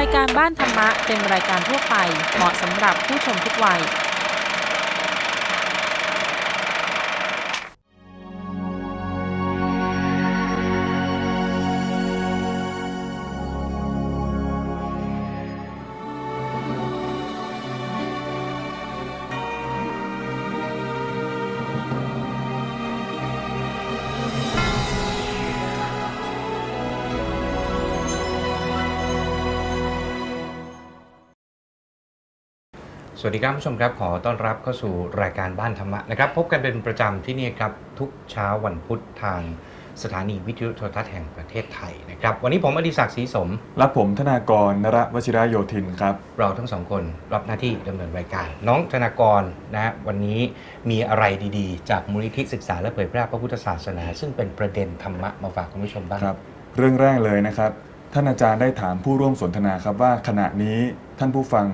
รายการบ้านธรรมะเป็นรายการทั่วไปเหมาะสำหรับผู้ชมทุกวัย สวัสดีครับผู้ชมครับขอต้อนรับเข้าสู่รายการบ้านธรรมะนะครับ พบกันเป็นประจำที่นี่ครับทุกเช้าวันพุธทางสถานีวิทยุโทรทัศน์แห่งประเทศไทยนะครับ วันนี้ผมอดิศักดิ์ศรีสม และผมธนากรนรวชิระโยธินครับ เราทั้งสองคนรับหน้าที่ดำเนินรายการ น้องธนากรนะฮะวันนี้มีอะไรดีๆ จากมูลนิธิศึกษาและเผยแพร่พระพุทธศาสนา ซึ่งเป็นประเด็นธรรมะมาฝากคุณผู้ชมบ้างครับ เรื่องแรกเลยนะครับ ท่านอาจารย์ได้ถามผู้ร่วมสนทนาครับว่าขณะนี้ท่านผู้ฟัง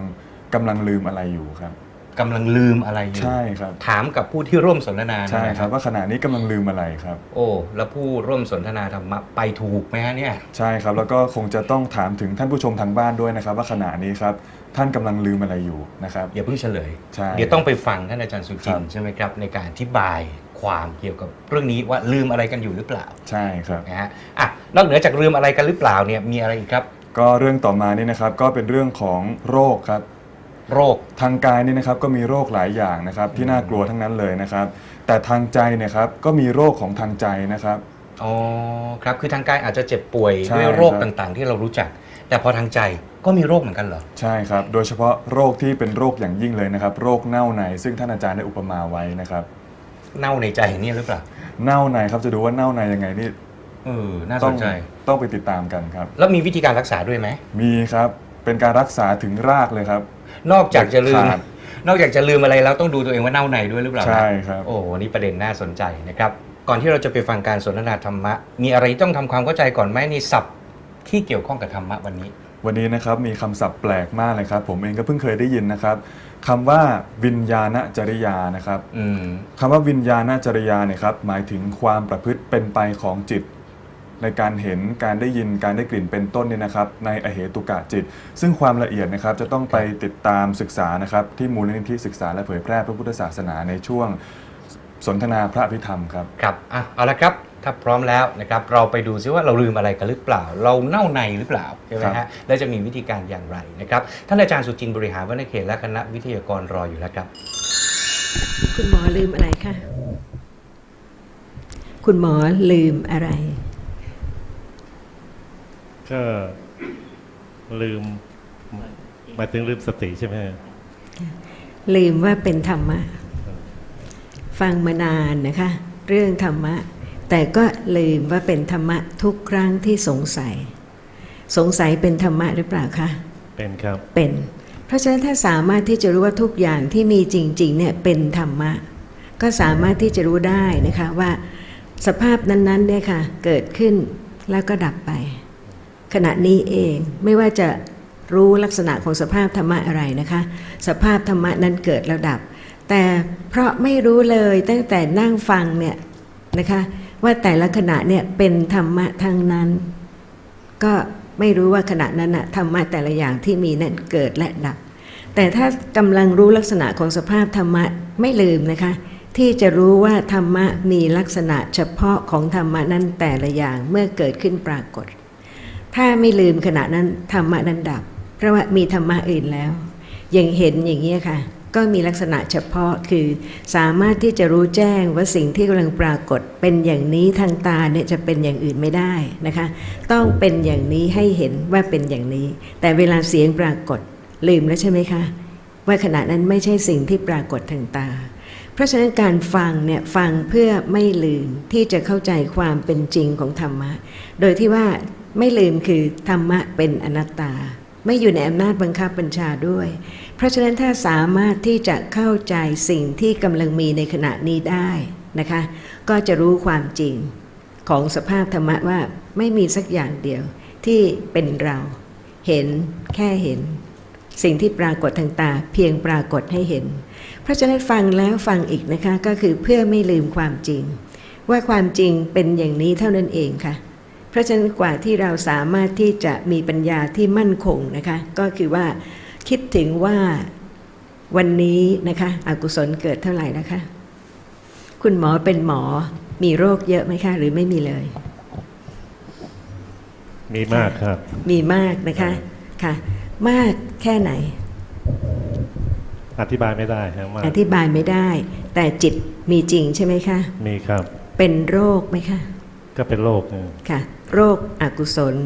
กำลังลืมอะไรอยู่ครับ กำลังลืมอะไรอยู่ ใช่ครับ ถามกับผู้ที่ร่วมสนทนาใช่นะครับ ว่าขณะนี้กำลังลืมอะไรครับ โอ้ แล้วผู้ร่วมสนทนาธรรมะไปถูกไหมฮะเนี่ย ใช่ครับ แล้วก็คงจะต้องถามถึงท่านผู้ชมทางบ้านด้วยนะครับ ว่าขณะนี้ครับท่านกำลังลืมอะไรอยู่นะครับ อย่าเพิ่งเฉลย ใช่เดี๋ยวต้องไปฟังท่านอาจารย์สุจินครัต์บใช่ไหมครับ ในการอธิบายความเกี่ยวกับเรื่องนี้ว่าลืมอะไรกันอยู่หรือเปล่าใช่ครับ นะฮะอะนอกเหนือจากลืมอะไรกันหรือเปล่าเนี่ยมีอะไรอีกครับ ก็เรื่องต่อมานี่นะครับก็เป็นเรื่องของโรคครับ โรค ทางกายนี่นะครับก็มีโรคหลายอย่างนะครับที่น่ากลัวทั้งนั้นเลยนะครับ แต่ทางใจเนี่ยครับก็มีโรคของทางใจนะครับ อ๋อครับคือทางกายอาจจะเจ็บป่วยใช่ด้วยโรคครับ ต่างๆ ที่เรารู้จัก แต่พอทางใจก็มีโรคเหมือนกันเหรอ ใช่ครับ โดยเฉพาะโรคที่เป็นโรคอย่างยิ่งเลยนะครับ โรคเน่าในซึ่งท่านอาจารย์ได้อุปมาไว้นะครับ เน่าในใจนี่หรือเปล่าเน่าในครับจะดูว่าเน่าในยังไงนี่เออน่าสต้องนใจ ต้องไปติดตามกันครับ แล้วมีวิธีการรักษาด้วยไหมมีครับเป็นการรักษาถึงรากเลยครับ นอกจากจะลืมขาดนอกจากจะลืมอะไรแล้วต้องดูตัวเองว่าเน่าในด้วยหรือเปล่าใช่ครับ โอ้วันนี้ประเด็นน่าสนใจนะครับ ก่อนที่เราจะไปฟังการสนทนาธรรมะ มีอะไรต้องทำความเข้าใจก่อนไหมในศัพท์ที่เกี่ยวข้องกับธรรมะวันนี้ วันนี้นะครับมีคำศัพท์แปลกมากเลยครับ ผมเองก็เพิ่งเคยได้ยินนะครับคำว่าวิญญาณจริยานะครับอืม คำว่าวิญญาณจริยาเนี่ยครับหมายถึงความประพฤติเป็นไปของจิต ในการเห็นการได้ยินการได้กลิ่นเป็นต้นเนี่ยนะครับ ในอเหตุกะจิต ซึ่งความละเอียดนะครับจะต้องไปติดตามศึกษานะครับ ที่มูลนิธิศึกษาและเผยแพร่พระพุทธศาสนาในช่วงสนทนาพระอภิธรรมครับครับอะเอาละครับถ้าพร้อมแล้วนะครับเราไปดูซิว่าเราลืมอะไรกันหรือเปล่า เราเน่าในหรือเปล่าใช่ไหมครัฮะบและจะมีวิธีการอย่างไรนะครับท่านอาจารย์สุจินต์บริหารวณเขตและคณะวิทยากรรออยู่แล้วครับ คุณหมอลืมอะไรคะคุณหมอลืมอะไร ก็ลืมหมายถึงลืมสติใช่ไหมลืมว่าเป็นธรรมะ ฟังมานานนะคะ เรื่องธรรมะ แต่ก็ลืมว่าเป็นธรรมะทุกครั้งที่สงสัย สงสัยเป็นธรรมะหรือเปล่าคะเป็นครับเป็น เพราะฉะนั้นถ้าสามารถที่จะรู้ว่าทุกอย่างที่มีจริงๆเนี่ยเป็นธรรมะ ก็สามารถที่จะรู้ได้นะคะว่า สภาพนั้นๆเนี่ยค่ะเกิดขึ้นแล้วก็ดับไป ขณะนี้เองไม่ว่าจะรู้ลักษณะของสภาพธรรมะอะไรนะคะ สภาพธรรมะนั้นเกิดแล้วดับ แต่เพราะไม่รู้เลยตั้งแต่นั่งฟังเนี่ยนะคะว่าแต่ละขณะเนี่ยเป็นธรรมะทั้งนั้น ก็ไม่รู้ว่าขณะนั้นนะธรรมะแต่ละอย่างที่มีนั้นเกิดและดับ แต่ถ้ากำลังรู้ลักษณะของสภาพธรรมะไม่ลืมนะคะ ที่จะรู้ว่าธรรมะมีลักษณะเฉพาะของธรรมะนั้นแต่ละอย่างเมื่อเกิดขึ้นปรากฏ ถ้าไม่ลืมขณะนั้นธรรมะนั้นดับ เพราะว่ามีธรรมะอื่นแล้วย่างเห็นอย่างนี้ค่ะ ก็มีลักษณะเฉพาะคือสามารถที่จะรู้แจ้งว่าสิ่งที่กำลังปรากฏเป็นอย่างนี้ทางตาเนี่ยจะเป็นอย่างอื่นไม่ได้นะคะ ต้องเป็นอย่างนี้ให้เห็นว่าเป็นอย่างนี้ แต่เวลาเสียงปรากฏลืมแล้วใช่ไหมคะ ว่าขณะนั้นไม่ใช่สิ่งที่ปรากฏทางตา เพราะฉะนั้นการฟังเนี่ยฟังเพื่อไม่ลืมที่จะเข้าใจความเป็นจริงของธรรมะ โดยที่ว่า ไม่ลืมคือธรรมะเป็นอนัตตา ไม่อยู่ในอำนาจบังคับบัญชาด้วย เพราะฉะนั้นถ้าสามารถที่จะเข้าใจสิ่งที่กำลังมีในขณะนี้ได้นะคะ ก็จะรู้ความจริงของสภาพธรรมะว่าไม่มีสักอย่างเดียวที่เป็นเรา เห็นแค่เห็น สิ่งที่ปรากฏทางตาเพียงปรากฏให้เห็น เพราะฉะนั้นฟังแล้วฟังอีกนะคะก็คือเพื่อไม่ลืมความจริง ว่าความจริงเป็นอย่างนี้เท่านั้นเองค่ะ เพราะฉะนั้นกว่าที่เราสามารถที่จะมีปัญญาที่มั่นคงนะคะ ก็คือว่าคิดถึงว่าวันนี้นะคะอกุศลเกิดเท่าไหร่นะคะ คุณหมอเป็นหมอมีโรคเยอะไหมคะ หรือไม่มีเลย มีมากครับ มีมากนะคะค่ะ มากแค่ไหน อธิบายไม่ได้ครับมากอธิบายไม่ได้ แต่จิตมีจริงใช่ไหมคะ มีครับ เป็นโรคไหมคะ ก็เป็นโรคหนึ่งค่ะ โรคอกุศล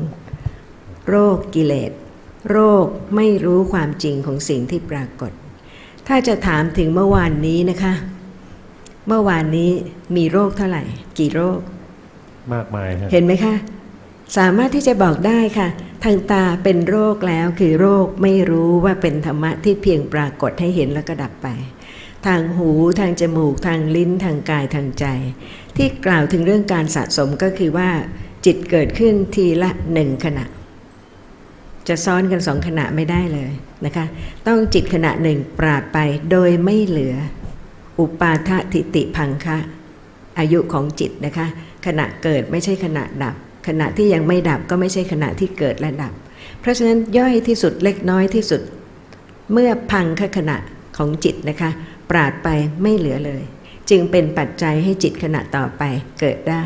โรคกิเลส โรคไม่รู้ความจริงของสิ่งที่ปรากฏ ถ้าจะถามถึงเมื่อวานนี้นะคะ เมื่อวานนี้มีโรคเท่าไหร่ กี่โรค มากมายครับเห็นไหมคะ สามารถที่จะบอกได้ค่ะ ทางตาเป็นโรคแล้วคือโรคไม่รู้ว่าเป็นธรรมะที่เพียงปรากฏให้เห็นแล้วก็ดับไป ทางหูทางจมูก ทางลิ้นทางกายทางใจ ที่กล่าวถึงเรื่องการสะสมก็คือว่า จิตเกิดขึ้นทีละหนึ่งขณะ จะซ้อนกันสองขณะไม่ได้เลยนะคะ ต้องจิตขณะหนึ่งปราดไปโดยไม่เหลือ อุปาททิติพังคะ อายุของจิตนะคะ ขณะเกิดไม่ใช่ขณะดับ ขณะที่ยังไม่ดับก็ไม่ใช่ขณะที่เกิดและดับ เพราะฉะนั้นย่อยที่สุดเล็กน้อยที่สุด เมื่อพังคขณะของจิตนะคะ ปราดไปไม่เหลือเลย จึงเป็นปัจจัยให้จิตขณะต่อไปเกิดได้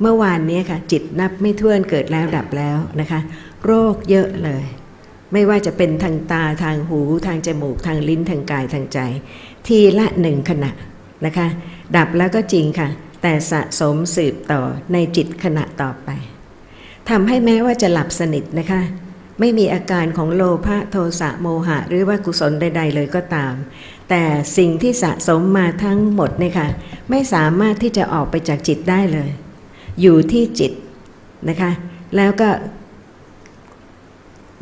เมื่อวานนี้ค่ะ จิตนับไม่ถ้วนเกิดแล้วดับแล้วนะคะ โรคเยอะเลย ไม่ว่าจะเป็นทางตาทางหูทางจมูกทางลิ้นทางกายทางใจ ทีละหนึ่งขณะนะคะ ดับแล้วก็จริงค่ะ แต่สะสมสืบต่อในจิตขณะต่อไปทำให้แม้ว่าจะหลับสนิทนะคะไม่มีอาการของโลภะโทสะโมหะ หรือว่ากุศลใด ๆ เลยก็ตาม แต่สิ่งที่สะสมมาทั้งหมดเนี่ยค่ะไม่สามารถที่จะออกไปจากจิตได้เลย อยู่ที่จิตนะคะ แล้วก็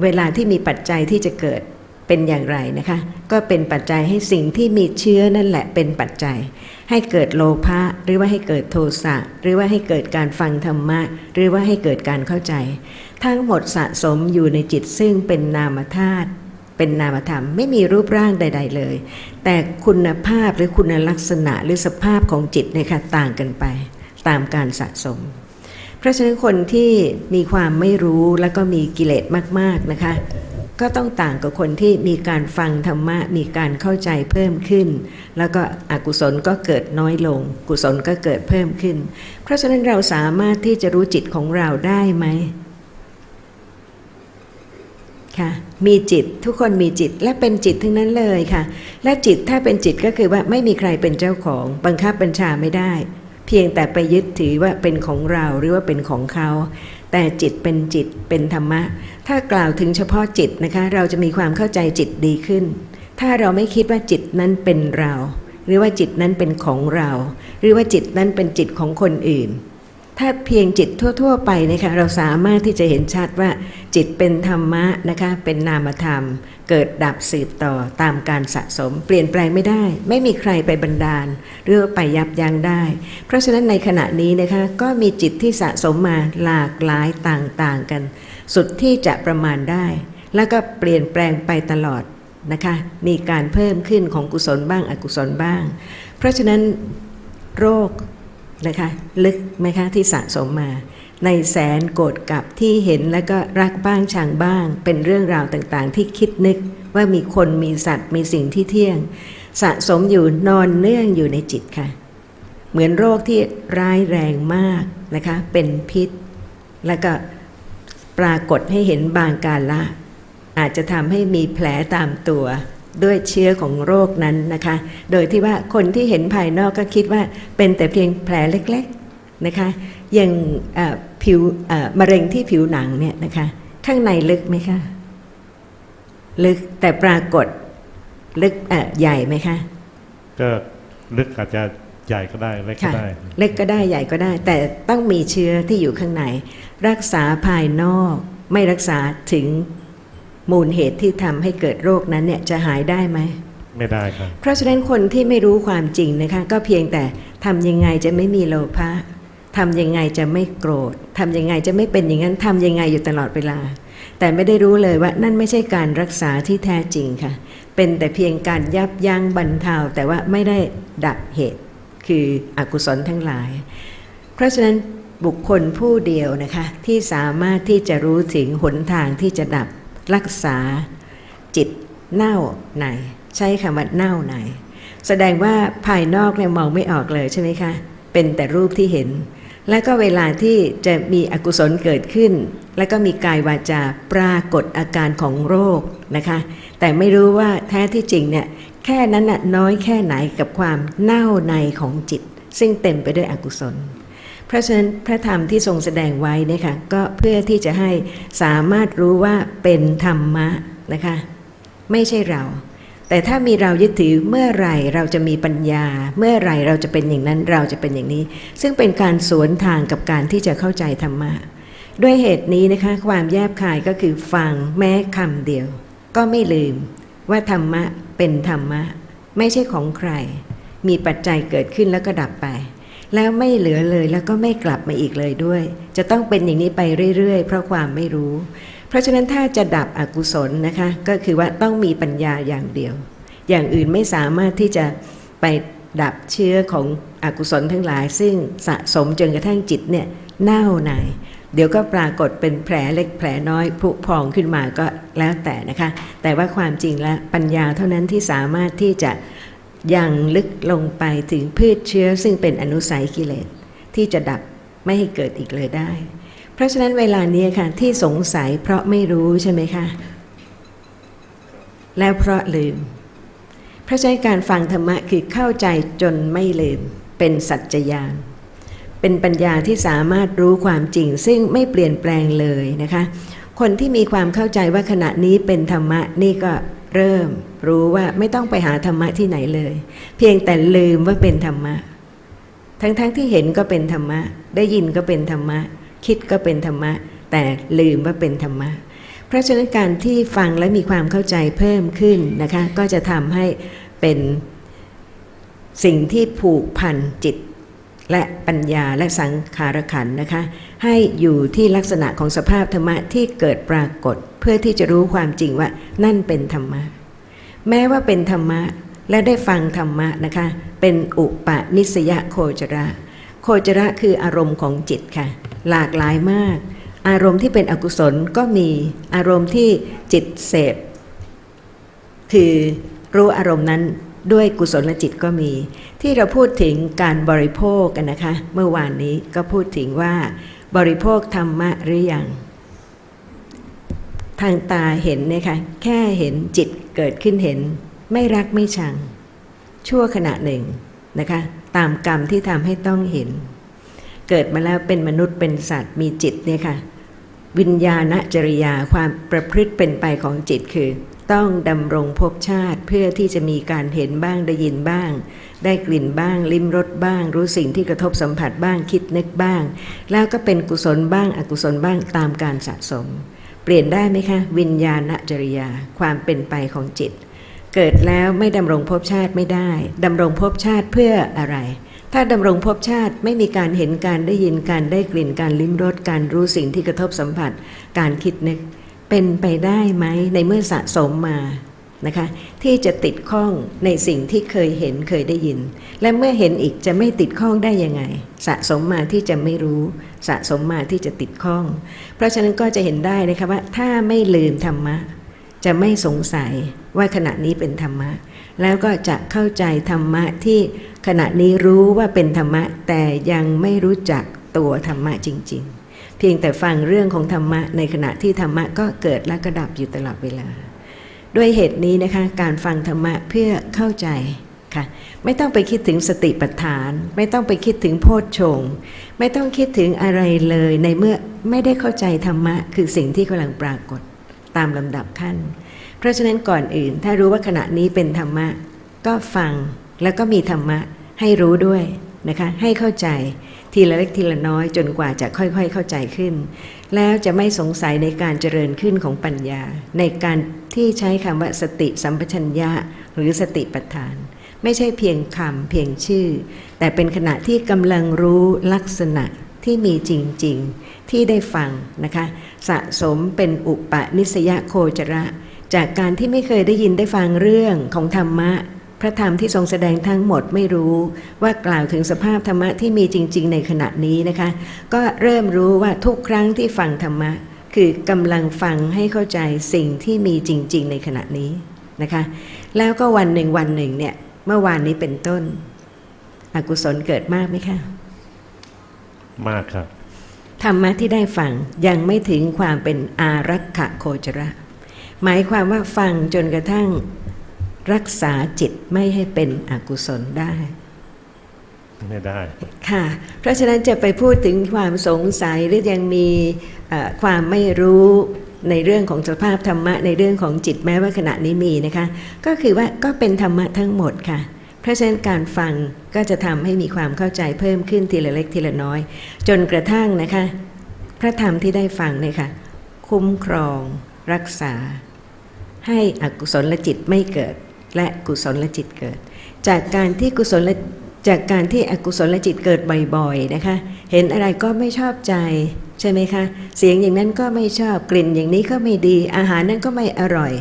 เวลาที่มีปัจจัยที่จะเกิดเป็นอย่างไรนะคะ ก็เป็นปัจจัยให้สิ่งที่มีเชื้อนั่นแหละเป็นปัจจัย ให้เกิดโลภะหรือว่าให้เกิดโทสะหรือว่าให้เกิดการฟังธรรมะ หรือว่าให้เกิดการเข้าใจ ทั้งหมดสะสมอยู่ในจิตซึ่งเป็นนามธาตุ เป็นนามธรรมไม่มีรูปร่างใด ๆ เลย แต่คุณภาพหรือคุณลักษณะหรือสภาพของจิตเนี่ยค่ะต่างกันไป ตามการสะสม เพราะฉะนั้นคนที่มีความไม่รู้แล้วก็มีกิเลสมากๆนะคะ ก็ต้องต่างกับคนที่มีการฟังธรรมะมีการเข้าใจเพิ่มขึ้น แล้วก็อกุศลก็เกิดน้อยลง กุศลก็เกิดเพิ่มขึ้น เพราะฉะนั้นเราสามารถที่จะรู้จิตของเราได้ไหม ค่ะมีจิตทุกคนมีจิตและเป็นจิตทั้งนั้นเลยค่ะ และจิตถ้าเป็นจิตก็คือว่าไม่มีใครเป็นเจ้าของ บังคับบัญชาไม่ได้ เพียงแต่ไปยึดถือว่าเป็นของเราหรือว่าเป็นของเขา แต่จิตเป็นจิตเป็นธรรมะ ถ้ากล่าวถึงเฉพาะจิตนะคะ เราจะมีความเข้าใจจิตดีขึ้น ถ้าเราไม่คิดว่าจิตนั้นเป็นเรา หรือว่าจิตนั้นเป็นของเรา หรือว่าจิตนั้นเป็นจิตของคนอื่น ถ้าเพียงจิตทั่ว ๆ ไปนะคะเราสามารถที่จะเห็นชัดว่า จิตเป็นธรรมะนะคะเป็นนามธรรม เกิดดับสืบต่อตามการสะสม เปลี่ยนแปลงไม่ได้ ไม่มีใครไปบันดาล หรือไปยับยั้งได้ เพราะฉะนั้นในขณะนี้นะคะก็มีจิตที่สะสมมาหลากหลายต่างๆกัน สุดที่จะประมาณได้ แล้วก็เปลี่ยนแปลงไปตลอดนะคะมีการเพิ่มขึ้นของกุศลบ้างอกุศลบ้าง เพราะฉะนั้นโรค นะคะ ลึกไหมคะที่สะสมมา ในแสนโกรธกับที่เห็นแล้วก็รักบ้างชังบ้าง เป็นเรื่องราวต่างๆ ที่คิดนึกว่ามีคนมีสัตว์มีสิ่งที่เที่ยง สะสมอยู่นอนเนื่องอยู่ในจิตค่ะ เหมือนโรคที่ร้ายแรงมากนะคะ เป็นพิษ แล้วก็ปรากฏให้เห็นบางการละ อาจจะทำให้มีแผลตามตัว ด้วยเชื้อของโรคนั้นนะคะ โดยที่ว่าคนที่เห็นภายนอกก็คิดว่าเป็นแต่เพียงแผลเล็กๆนะคะ อย่างเอ่อผิวเอ่อมะเร็งที่ผิวหนังเนี่ยนะคะ ข้างในลึกไหมคะ ลึกแต่ปรากฏลึกเอ่อใหญ่ไหมคะ ก็ลึกอาจจะใหญ่ก็ได้เล็กก็ค่ะได้ เล็กก็ได้ใหญ่ก็ได้ แต่ต้องมีเชื้อที่อยู่ข้างใน รักษาภายนอกไม่รักษาถึง มูลเหตุที่ทำให้เกิดโรคนั้นเนี่ยจะหายได้ไหมไม่ได้ครับ เพราะฉะนั้นคนที่ไม่รู้ความจริงนะคะก็เพียงแต่ทำยังไงจะไม่มีโลภะทำยังไงจะไม่โกรธทำยังไงจะไม่เป็นอย่างนั้นทำยังไงอยู่ตลอดเวลา แต่ไม่ได้รู้เลยว่านั่นไม่ใช่การรักษาที่แท้จริงค่ะ เป็นแต่เพียงการยับยั้งบรรเทาแต่ว่าไม่ได้ดับเหตุ คืออกุศลทั้งหลาย เพราะฉะนั้นบุคคลผู้เดียวนะคะที่สามารถที่จะรู้ถึงหนทางที่จะดับ รักษาจิตเน่าไหน ใช้คำว่าเน่าไหน แสดงว่าภายนอกเนี่ยมองไม่ออกเลยใช่ไหมคะ เป็นแต่รูปที่เห็น แล้วก็เวลาที่จะมีอกุศลเกิดขึ้น แล้วก็มีกายวาจาปรากฏอาการของโรคนะคะ แต่ไม่รู้ว่าแท้ที่จริงเนี่ยแค่นั้นน่ะน้อยแค่ไหนกับความเน่าในของจิต ซึ่งเต็มไปด้วยอกุศล เพราะฉะนั้นพระธรรมที่ทรงแสดงไว้นี่ค่ะก็เพื่อที่จะให้สามารถรู้ว่าเป็นธรรมะนะคะไม่ใช่เรา แต่ถ้ามีเรายึดถือเมื่อไหร่เราจะมีปัญญา เมื่อไหร่เราจะเป็นอย่างนั้นเราจะเป็นอย่างนี้ ซึ่งเป็นการสวนทางกับการที่จะเข้าใจธรรมะด้วยเหตุนี้นะคะความแยบคายก็คือฟังแม้คำเดียว ก็ไม่ลืมว่าธรรมะเป็นธรรมะ ไม่ใช่ของใคร มีปัจจัยเกิดขึ้นแล้วก็ดับไป แล้วไม่เหลือเลยแล้วก็ไม่กลับมาอีกเลยด้วย จะต้องเป็นอย่างนี้ไปเรื่อยๆ เพราะความไม่รู้ เพราะฉะนั้นถ้าจะดับอกุศลนะคะ ก็คือว่าต้องมีปัญญาอย่างเดียว อย่างอื่นไม่สามารถที่จะไปดับเชื้อของอกุศลทั้งหลาย ซึ่งสะสมจนกระทั่งจิตเนี่ยเน่าหน่ายเดี๋ยวก็ปรากฏเป็นแผลเล็กแผลน้อยผุพองขึ้นมาก็แล้วแต่นะคะ แต่ว่าความจริงแล้วปัญญาเท่านั้นที่สามารถที่จะ ยังลึกลงไปถึงพืชเชื้อ ซึ่งเป็นอนุสัยกิเลสที่จะดับไม่ให้เกิดอีกเลยได้ เพราะฉะนั้นเวลานี้ค่ะที่สงสัยเพราะไม่รู้ใช่ไหมคะ แล้วเพราะลืมเพราะฉะนั้การฟังธรรมะคือเข้าใจจนไม่ลืม เป็นสัจจญาณเป็นปัญญาที่สามารถรู้ความจริง ซึ่งไม่เปลี่ยนแปลงเลยนะคะ คนที่มีความเข้าใจว่าขณะนี้เป็นธรรมะนี่ก็ เริ่มรู้ว่าไม่ต้องไปหาธรรมะที่ไหนเลย เพียงแต่ลืมว่าเป็นธรรมะ ทั้งๆทที่เห็นก็เป็นธรรมะ ได้ยินก็เป็นธรรมะ คิดก็เป็นธรรมะ แต่ลืมว่าเป็นธรรมะ เพราะฉะนั้นการที่ฟังและมีความเข้าใจเพิ่มขึ้นนะคะ ก็จะทำให้เป็นสิ่งที่ผูกพันจิต และปัญญาและสังขารขันนะคะ ให้อยู่ที่ลักษณะของสภาพธรรมะที่เกิดปรากฏ เพื่อที่จะรู้ความจริงว่านั่นเป็นธรรมะ แม้ว่าเป็นธรรมะและได้ฟังธรรมะนะคะ เป็นอุปนิสยโคจระ โคจระคืออารมณ์ของจิตค่ะ หลากหลายมาก อารมณ์ที่เป็นอกุศลก็มีอารมณ์ที่จิตเสพคือรู้อารมณ์นั้น ด้วยกุศลจิตก็มี ที่เราพูดถึงการบริโภคกันนะคะ เมื่อวานนี้ก็พูดถึงว่า บริโภคธรรมะหรืออยังทางตาเห็นนี่ยค่ะแค่เห็นจิตเกิดขึ้นเห็น ไม่รักไม่ชัง ชั่วขณะหนึ่งนะคะ ตามกรรมที่ทำให้ต้องเห็น เกิดมาแล้วเป็นมนุษย์เป็นสัตว์มีจิตเนี่ยค่ะ วิญญาณจริยาความประพฤติเป็นไปของจิตคือ ต้องดำรงภพชาติเพื่อที่จะมีการเห็นบ้างได้ยินบ้าง ได้กลิ่นบ้าง ลิ้มรสบ้าง รู้สิ่งที่กระทบสัมผัสบ้างคิดนึกบ้าง แล้วก็เป็นกุศลบ้างอกุศลบ้างตามการสะสม เปลี่ยนได้ไหมคะ วิญญาณจริยา ความเป็นไปของจิต เกิดแล้วไม่ดำรงภพชาติไม่ได้ดำรงภพชาติเพื่ออะไร ถ้าดำรงภพชาติไม่มีการเห็นการได้ยินการได้กลิ่นการลิ้มรสการรู้สิ่งที่กระทบสัมผัส การคิดนึก เป็นไปได้ไหมในเมื่อสะสมมานะคะที่จะติดข้องในสิ่งที่เคยเห็นเคยได้ยิน และเมื่อเห็นอีกจะไม่ติดข้องได้ยังไง สะสมมาที่จะไม่รู้ สะสมมาที่จะติดข้อง เพราะฉะนั้นก็จะเห็นได้นะคะว่า ถ้าไม่ลืมธรรมะ จะไม่สงสัยว่าขณะนี้เป็นธรรมะ แล้วก็จะเข้าใจธรรมะที่ขณะนี้รู้ว่าเป็นธรรมะแต่ยังไม่รู้จักตัวธรรมะจริง ๆ เพียงแต่ฟังเรื่องของธรรมะในขณะที่ธรรมะก็เกิดและก็ดับอยู่ตลอดเวลา ด้วยเหตุนี้นะคะการฟังธรรมะเพื่อเข้าใจค่ะไม่ต้องไปคิดถึงสติปัฏฐาน ไม่ต้องไปคิดถึงโพชฌงไม่ต้องคิดถึงอะไรเลยในเมื่อไม่ได้เข้าใจธรรมะ คือสิ่งที่กำลังปรากฏตามลำดับขั้น เพราะฉะนั้นก่อนอื่น ถ้ารู้ว่าขณะนี้เป็นธรรมะ ก็ฟังแล้วก็มีธรรมะให้รู้ด้วยนะคะให้เข้าใจ ทีละเล็กทีละน้อยจนกว่าจะค่อยๆเข้าใจขึ้น แล้วจะไม่สงสัยในการเจริญขึ้นของปัญญา ในการที่ใช้คำว่าสติสัมปชัญญะหรือสติปัฏฐาน ไม่ใช่เพียงคำเพียงชื่อ แต่เป็นขณะที่กำลังรู้ลักษณะที่มีจริง ๆ ที่ได้ฟังนะคะ สะสมเป็นอุปนิสยโคจระ จากการที่ไม่เคยได้ยินได้ฟังเรื่องของธรรมะ พระธรรมที่ทรงแสดงทั้งหมดไม่รู้ว่ากล่าวถึงสภาพธรรมะที่มีจริง ๆ ในขณะนี้นะคะ ก็เริ่มรู้ว่าทุกครั้งที่ฟังธรรมะ คือกำลังฟังให้เข้าใจสิ่งที่มีจริง ๆ ในขณะนี้นะคะ แล้วก็วันหนึ่งวันหนึ่งเนี่ยเมื่อวานนี้เป็นต้น อกุศลเกิดมากไหมคะมากครับธรรมะที่ได้ฟังยังไม่ถึงความเป็นอารักขะโคจระ หมายความว่าฟังจนกระทั่ง รักษาจิตไม่ให้เป็นอกุศลได้ไม่ได้ค่ะ เพราะฉะนั้นจะไปพูดถึงความสงสัยหรือยังมีเอ่อความไม่รู้ในเรื่องของสภาพธรรมะในเรื่องของจิตแม้ว่าขณะนี้มีนะคะ ก็คือว่าก็เป็นธรรมะทั้งหมดค่ะ เพราะฉะนั้นการฟังก็จะทำให้มีความเข้าใจเพิ่มขึ้นทีละเล็กทีละน้อย จนกระทั่งนะคะ พระธรรมที่ได้ฟังเนี่ยค่ะ คุ้มครอง รักษา ให้อกุศลจิตไม่เกิด และกุศลจิตเกิด จากการที่กุศลจากการที่อกุศลจิตเกิดบ่อยๆนะคะ เห็นอะไรก็ไม่ชอบใจใช่ไหมคะ เสียงอย่างนั้นก็ไม่ชอบกลิ่นอย่างนี้ก็ไม่ดี อาหารนั้นก็ไม่อร่อย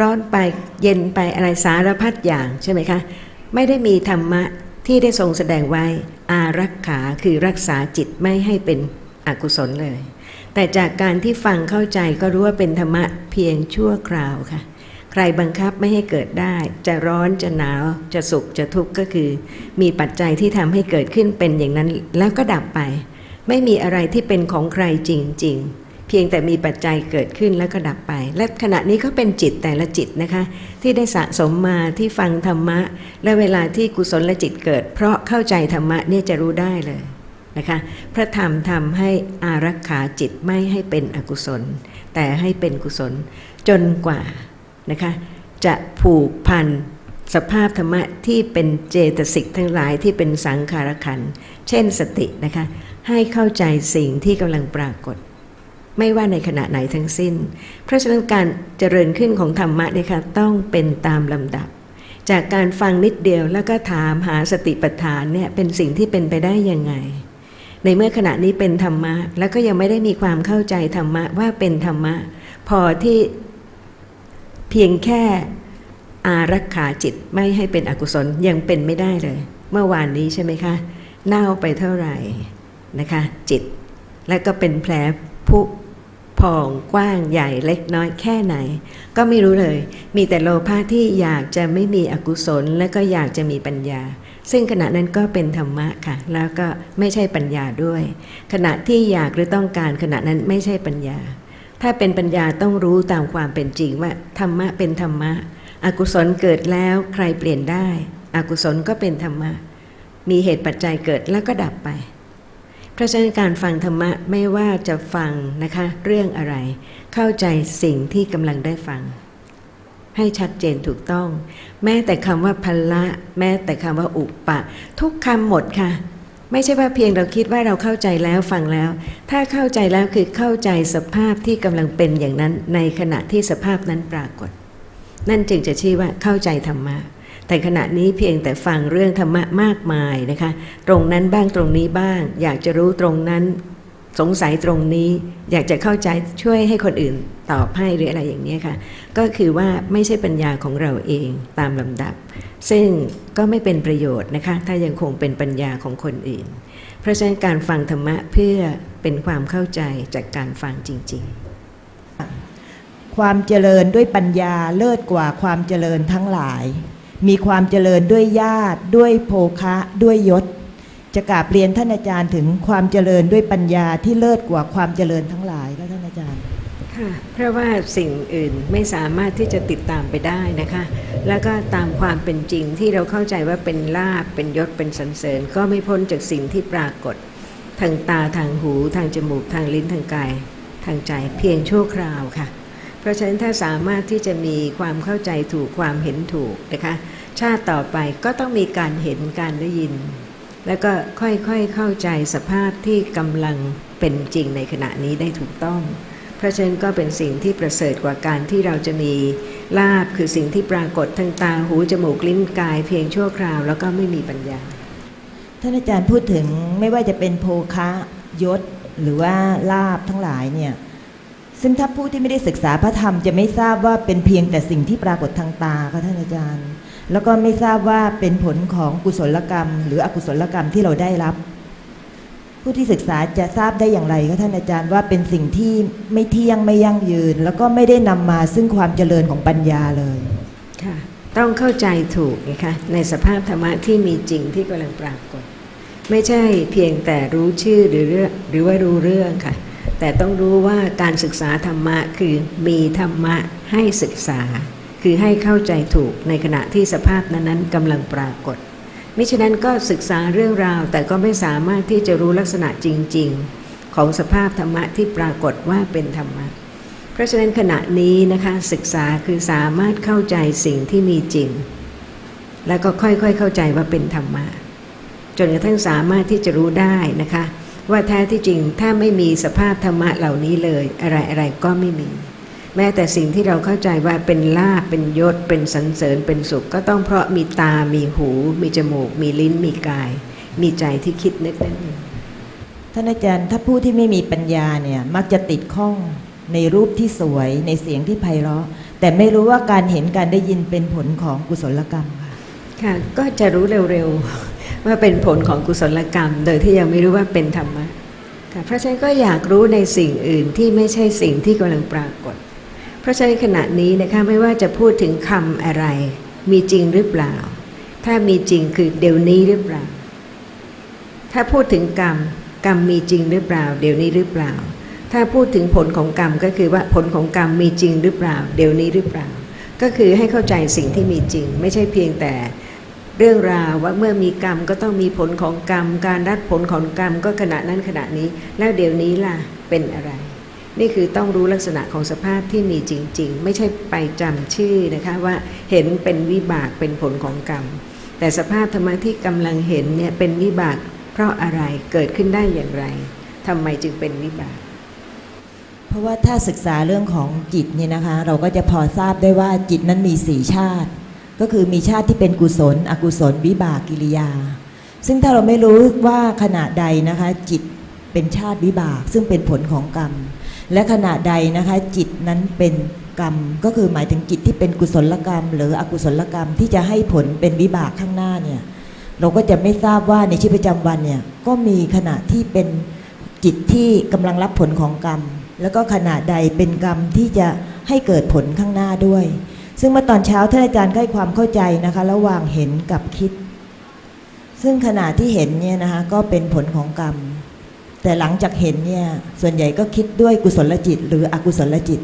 ร้อนไปเย็นไปอะไรสารพัดอย่างใช่ไหมคะ ไม่ได้มีธรรมะที่ได้ทรงแสดงไว้อารักขาคือรักษาจิตไม่ให้เป็นอกุศลเลย แต่จากการที่ฟังเข้าใจก็รู้ว่าเป็นธรรมะเพียงชั่วคราวค่ะ ใครบังคับไม่ให้เกิดได้ จะร้อนจะหนาวจะสุขจะทุกข์ก็คือ มีปัจจัยที่ทำให้เกิดขึ้นเป็นอย่างนั้นแล้วก็ดับไป ไม่มีอะไรที่เป็นของใครจริง ๆเพียงแต่มีปัจจัยเกิดขึ้นแล้วก็ดับไป และขณะนี้ก็เป็นจิตแต่ละจิตนะคะ ที่ได้สะสมมาที่ฟังธรรมะ และเวลาที่กุศลจิตเกิด เพราะเข้าใจธรรมะเนี่ยจะรู้ได้เลยนะคะ พระธรรมทำให้อารักขาจิตไม่ให้เป็นอกุศล แต่ให้เป็นกุศลจนกว่า นะคะจะผูกพันสภาพธรรมะที่เป็นเจตสิกทั้งหลายที่เป็นสังขารขัน เช่นสตินะคะให้เข้าใจสิ่งที่กำลังปรากฏ ไม่ว่าในขณะไหนทั้งสิ้น เพราะฉะนั้นการเจริญขึ้นของธรรมะนี่ยค่ะต้องเป็นตามลำดับ จากการฟังนิดเดียวแล้วก็ถามหาสติปัฏฐานเนี่ยเป็นสิ่งที่เป็นไปได้ยังไง ในเมื่อขณะนี้เป็นธรรมะ แล้วก็ยังไม่ได้มีความเข้าใจธรรมะว่าเป็นธรรมะ พอที่ เพียงแค่อารักขาจิตไม่ให้เป็นอกุศลยังเป็นไม่ได้เลย เมื่อวานนี้ใช่ไหมคะ เน่าไปเท่าไหร่นะคะ จิต และก็เป็นแผลผุพองกว้างใหญ่เล็กน้อยแค่ไหน ก็ไม่รู้เลย มีแต่โลภะที่อยากจะไม่มีอกุศล และก็อยากจะมีปัญญา ซึ่งขณะนั้นก็เป็นธรรมะค่ะ แล้วก็ไม่ใช่ปัญญาด้วย ขณะที่อยากหรือต้องการขณะนั้นไม่ใช่ปัญญา ถ้าเป็นปัญญาต้องรู้ตามความเป็นจริงว่าธรรมะเป็นธรรมะ อกุศลเกิดแล้วใครเปลี่ยนได้ อกุศลก็เป็นธรรมะ มีเหตุปัจจัยเกิดแล้วก็ดับไป เพราะฉะนั้นการฟังธรรมะไม่ว่าจะฟังนะคะ เรื่องอะไร เข้าใจสิ่งที่กำลังได้ฟัง ให้ชัดเจนถูกต้อง แม้แต่คำว่าพละ แม้แต่คำว่าอุปะทุกคำหมดค่ะ ไม่ใช่ว่าเพียงเราคิดว่าเราเข้าใจแล้วฟังแล้ว ถ้าเข้าใจแล้วคือเข้าใจสภาพที่กำลังเป็นอย่างนั้นในขณะที่สภาพนั้นปรากฏ นั่นจึงจะชื่อว่าเข้าใจธรรมะแต่ขณะนี้เพียงแต่ฟังเรื่องธรรมะมากมายนะคะ ตรงนั้นบ้างตรงนี้บ้าง อยากจะรู้ตรงนั้น สงสัยตรงนี้อยากจะเข้าใจช่วยให้คนอื่นตอบให้หรืออะไรอย่างนี้ค่ะ ก็คือว่าไม่ใช่ปัญญาของเราเองตามลำดับ ซึ่งก็ไม่เป็นประโยชน์นะคะ ถ้ายังคงเป็นปัญญาของคนอื่น เพราะฉะนั้นการฟังธรรมะเพื่อเป็นความเข้าใจจากการฟังจริง ๆ ความเจริญด้วยปัญญาเลิศกว่าความเจริญทั้งหลาย มีความเจริญด้วยญาติด้วยโภคะด้วยยศ จะกราบเรียนท่านอาจารย์ถึงความเจริญด้วยปัญญาที่เลิศกว่าความเจริญทั้งหลายก็ท่านอาจารย์ค่ะเพราะว่าสิ่งอื่นไม่สามารถที่จะติดตามไปได้นะคะ แล้วก็ตามความเป็นจริงที่เราเข้าใจว่าเป็นลาบเป็นยศเป็นสรรเสริญ ก็ไม่พ้นจากสิ่งที่ปรากฏ ทางตาทางหูทางจมูกทางลิ้นทางกาย ทางใจเพียงชั่วคราวค่ะ เพราะฉะนั้นถ้าสามารถที่จะมีความเข้าใจถูกความเห็นถูกนะคะชาติต่อไปก็ต้องมีการเห็นการได้ยิน แล้วก็ค่อยๆเข้าใจสภาพที่กำลังเป็นจริงในขณะนี้ได้ถูกต้อง เพราะฉะนั้นก็เป็นสิ่งที่ประเสริฐกว่าการที่เราจะมีลาบคือสิ่งที่ปรากฏทางตาหูจมูกลิ้นกาย เพียงชั่วคราวแล้วก็ไม่มีปัญญา ท่านอาจารย์พูดถึงไม่ว่าจะเป็นโภคะยศหรือว่าลาบทั้งหลายเนี่ยซึ่งถ้าผู้ที่ไม่ได้ศึกษาพระธรรมจะไม่ทราบว่าเป็นเพียงแต่สิ่งที่ปรากฏทางตาค่ะท่านอาจารย์ แล้วก็ไม่ทราบว่าเป็นผลของกุศลกรรม หรืออกุศลกรรมที่เราได้รับ ผู้ที่ศึกษาจะทราบได้อย่างไรคะท่านอาจารย์ว่าเป็นสิ่งที่ไม่เที่ยงไม่ยั่งยืน แล้วก็ไม่ได้นำมาซึ่งความเจริญของปัญญาเลยค่ะต้องเข้าใจถูกนะคะในสภาพธรรมะที่มีจริงที่กำลังปรากฏ ไม่ใช่เพียงแต่รู้ชื่อหรือเรื่องหรือว่ารู้เรื่องค่ะ แต่ต้องรู้ว่าการศึกษาธรรมะคือมีธรรมะให้ศึกษา คือให้เข้าใจถูกในขณะที่สภาพนั้นๆกำลังปรากฏ มิฉะนั้นก็ศึกษาเรื่องราวแต่ก็ไม่สามารถที่จะรู้ลักษณะจริง ๆ ของสภาพธรรมะที่ปรากฏว่าเป็นธรรมะ เพราะฉะนั้นขณะนี้นะคะศึกษาคือสามารถเข้าใจสิ่งที่มีจริง แล้วก็ค่อยๆเข้าใจว่าเป็นธรรมะจนกระทั่งสามารถที่จะรู้ได้นะคะ ว่าแท้ที่จริงถ้าไม่มีสภาพธรรมะเหล่านี้เลย อะไรอะไรๆก็ไม่มี แม้แต่สิ่งที่เราเข้าใจว่าเป็นลาภเป็นยศ เป็นสรรเสริญเป็นสุข ก็ต้องเพราะมีตา มีหู มีจมูก มีลิ้น มีกาย มีใจที่คิดนึกนั่นเองท่านอาจารย์ถ้าผู้ที่ไม่มีปัญญาเนี่ยมักจะติดข้องในรูปที่สวยในเสียงที่ไพเราะ แต่ไม่รู้ว่าการเห็นการได้ยินเป็นผลของกุศลกรรมค่ะค่ะก็จะรู้เร็วๆว่าเป็นผลของกุศลกรรม โดยที่ยังไม่รู้ว่าเป็นธรรมะค่ะเพราะฉะนั้นก็อยากรู้ในสิ่งอื่นที่ไม่ใช่สิ่งที่กำลังปรากฏ เพราะฉะนั้นขณะนี้นะคะไม่ว่าจะพูดถึงคำอะไร มีจริงหรือเปล่า ถ้ามีจริงคือเดี๋ยวนี้หรือเปล่า ถ้าพูดถึงกรรมกรรมมีจริงหรือเปล่า เดี๋ยวนี้หรือเปล่า ถ้าพูดถึงผลของกรรมก็คือว่าผลของกรรมมีจริงหรือเปล่า เดี๋ยวนี้หรือเปล่า ก็คือให้เข้าใจสิ่งที่มีจริง ไม่ใช่เพียงแต่เรื่องราวว่าเมื่อมีกรรมก็ต้องมีผลของกรรม การรับผลของกรรมก็ขณะนั้นขณะนี้ แล้วเดี๋ยวนี้ล่ะเป็นอะไร นี่คือต้องรู้ลักษณะของสภาพที่มีจริง ๆ ไม่ใช่ไปจำชื่อนะคะว่าเห็นเป็นวิบากเป็นผลของกรรม แต่สภาพธรรมะที่กำลังเห็นเนี่ยเป็นวิบาก เพราะอะไรเกิดขึ้นได้อย่างไรทำไมจึงเป็นวิบาก เพราะว่าถ้าศึกษาเรื่องของจิตเนี่ยนะคะ เราก็จะพอทราบได้ว่าจิตนั้นมีสี่ชาติ ก็คือมีชาติที่เป็นกุศล อกุศล วิบากกิริยา ซึ่งถ้าเราไม่รู้ว่าขณะใดนะคะ จิตเป็นชาติวิบาก ซึ่งเป็นผลของกรรม และขณะใดนะคะจิตนั้นเป็นกรรม ก็คือหมายถึงจิตที่เป็นกุศลกรรม หรืออกุศลกรรมที่จะให้ผลเป็นวิบากข้างหน้าเนี่ยเราก็จะไม่ทราบว่าในชีวิตประจำวันเนี่ยก็มีขณะที่เป็นจิตที่กำลังรับผลของกรรม แล้วก็ขณะใดเป็นกรรมที่จะให้เกิดผลข้างหน้าด้วย ซึ่งเมื่อตอนเช้าท่านอาจารย์ให้ความเข้าใจนะคะ ระหว่างเห็นกับคิด ซึ่งขณะที่เห็นเนี่ยนะคะก็เป็นผลของกรรม แต่หลังจากเห็นเนี่ยส่วนใหญ่ก็คิดด้วยกุศลจิต หรืออกุศลจิต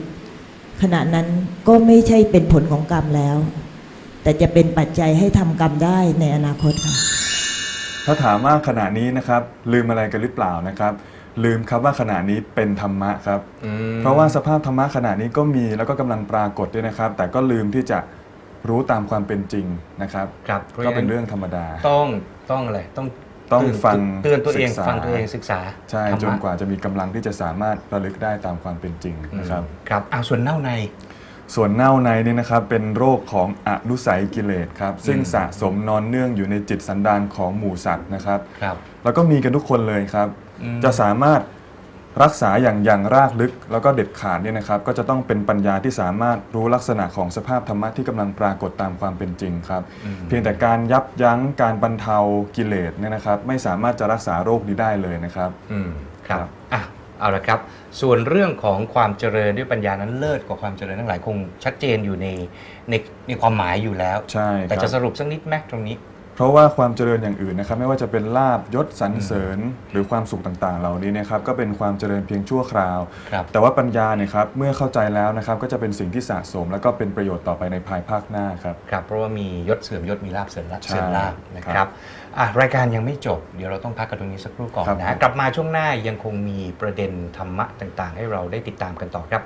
ขณะนั้นก็ไม่ใช่เป็นผลของกรรมแล้ว แต่จะเป็นปัจจัยให้ทำกรรมได้ในอนาคตค่ะถ้าถามว่าขณะนี้นะครับลืมอะไรกันหรือเปล่านะครับ ลืมครับว่าขณะนี้เป็นธรรมะครับอืมเพราะว่าสภาพธรรมะขณะนี้ก็มีแล้วก็กำลังปรากฏด้วยนะครับ แต่ก็ลืมที่จะรู้ตามความเป็นจริงนะครับครับพราะก็เป็นฉะเรื่องธรรมดา ต้องต้องอะไรต้อง ต้องตื่นฟังเตือนตัวเองศึกษาฟังตัวเองศึกษา ใช่ธรรมะจนกว่าจะมีกำลังที่จะสามารถระลึกได้ตามความเป็นจริงอืมนะครับครับอ่าส่วนเน่าในส่วนเน่าในนี่นะครับเป็นโรคของอนุสัยกิเลสครับซึ่งอืมสะสมนอนเนื่องอยู่ในจิตสันดานของหมู่สัตว์นะครับครับ แล้วก็มีกันทุกคนเลยครับอืมจะสามารถ รักษาอย่างอย่างรากลึกแล้วก็เด็ดขาดเนี่ยนะครับก็จะต้องเป็นปัญญาที่สามารถรู้ลักษณะของสภาพธรรมะที่กำลังปรากฏตามความเป็นจริงครับอืมเพียงแต่การยับยั้งการบรรเทากิเลสเนี่ยนะครับ ไม่สามารถจะรักษาโรคนี้ได้เลยนะครับอืมครับครับอะเอาละครับ ส่วนเรื่องของความเจริญด้วยปัญญานั้นเลิศกว่าความเจริญทั้งหลายคงชัดเจนอยู่ในในในความหมายอยู่แล้ว ใช่คแต่รับจะสรุปสักนิดแม็กตรงนี้ เพราะว่าความเจริญอย่างอื่นนะครับไม่ว่าจะเป็นลาบยศสรรเสริญหรือความสุขต่างๆ เหล่านี้นะครับก็เป็นความเจริญเพียงชั่วคราว ครับแต่ว่าปัญญาเนี่ยครับเมื่อเข้าใจแล้วนะครับก็จะเป็นสิ่งที่สะสม แล้วก็เป็นประโยชน์ต่อไปในภายภาคหน้าครับ ครับเพราะว่ามียศเสื่อมยศมีลาบเสื่อมลาบใช่เสื่อมลาบนะคครัรับบอะรายการยังไม่จบเดี๋ยวเราต้องพักกันตรงนี้สักครู่ก่อนครับ นะฮะกลับมาช่วงหน้ายังคงมีประเด็นธรรมะต่างๆ ให้เราได้ติดตามกันต่อครับ